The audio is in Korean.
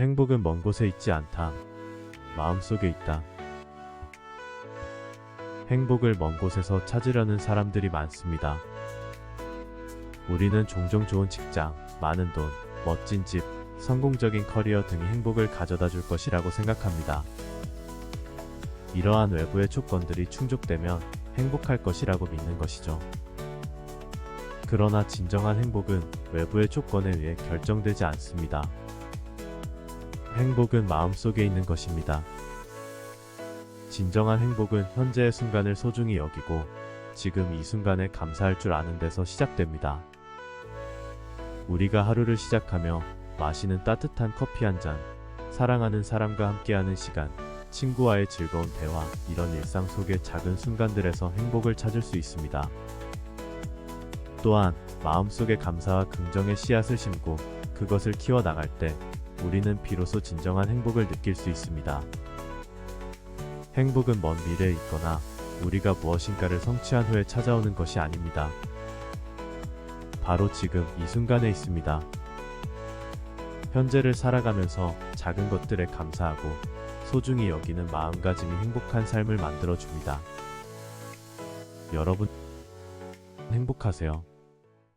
행복은 먼 곳에 있지 않다. 마음속에 있다. 행복을 먼 곳에서 찾으려는 사람들이 많습니다. 우리는 종종 좋은 직장, 많은 돈, 멋진 집, 성공적인 커리어 등이 행복을 가져다 줄 것이라고 생각합니다. 이러한 외부의 조건들이 충족되면 행복할 것이라고 믿는 것이죠. 그러나 진정한 행복은 외부의 조건에 의해 결정되지 않습니다. 행복은 마음속에 있는 것입니다. 진정한 행복은 현재의 순간을 소중히 여기고 지금 이 순간에 감사할 줄 아는 데서 시작됩니다. 우리가 하루를 시작하며 마시는 따뜻한 커피 한 잔, 사랑하는 사람과 함께하는 시간, 친구와의 즐거운 대화, 이런 일상 속의 작은 순간들에서 행복을 찾을 수 있습니다. 또한 마음속에 감사와 긍정의 씨앗을 심고 그것을 키워 나갈 때 우리는 비로소 진정한 행복을 느낄 수 있습니다. 행복은 먼 미래에 있거나 우리가 무엇인가를 성취한 후에 찾아오는 것이 아닙니다. 바로 지금 이 순간에 있습니다. 현재를 살아가면서 작은 것들에 감사하고 소중히 여기는 마음가짐이 행복한 삶을 만들어 줍니다. 여러분, 행복하세요.